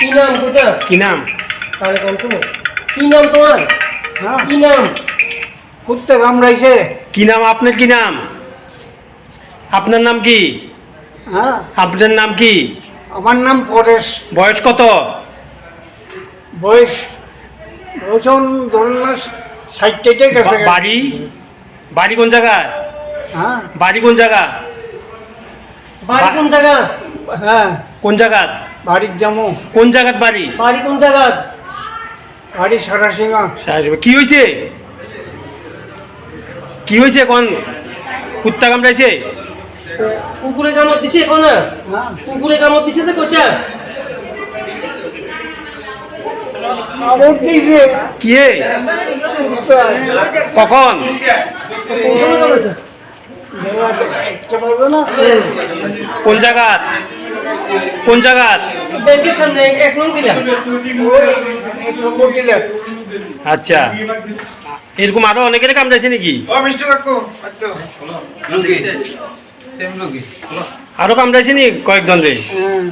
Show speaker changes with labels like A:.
A: কি নাম কোথা
B: কি নাম?
A: তাহলে কোন শুনে কি নাম তোমার?
C: হ্যাঁ।
A: কি নাম?
C: কুত্তে কামড়াইছে
B: কি নাম আপনার? কি নাম? আপনার নাম কি?
C: হ্যাঁ।
B: আপনার নাম কি?
C: আমার নাম পরেশ।
B: বয়স কত?
C: বয়স ওজন ধরুন না ষাট থেকে গেছে।
B: বাড়ি? বাড়ি কোন জায়গায়
C: হ্যাঁ।
B: বাড়ি কোন জায়গা?
A: বাড়ি কোন জায়গা?
C: হ্যাঁ।
B: কোন জায়গা?
C: বাড়ির জামু।
B: কোন জায়গাত বাড়ি?
A: বাড়ি কোন জায়গা?
C: বাড়ি সারাসীমা
B: কি হয়েছে কি হয়েছে কোন কুত্তা কামড়াইছে?
A: কুকুরে কামড় দিছে এখন? না
C: হ্যাঁ।
A: কুকুরে কামড় দিছে যে কইটা?
C: কামড় দিয়েছে
B: কি। কখন?
A: কোন
B: জায়গাত কোন জায়গাত আচ্ছা। এরকম আরও অনেকের কামড়াইছে নাকি? আরও কামড়াইছে নি কয়েকজন রে
A: হুম।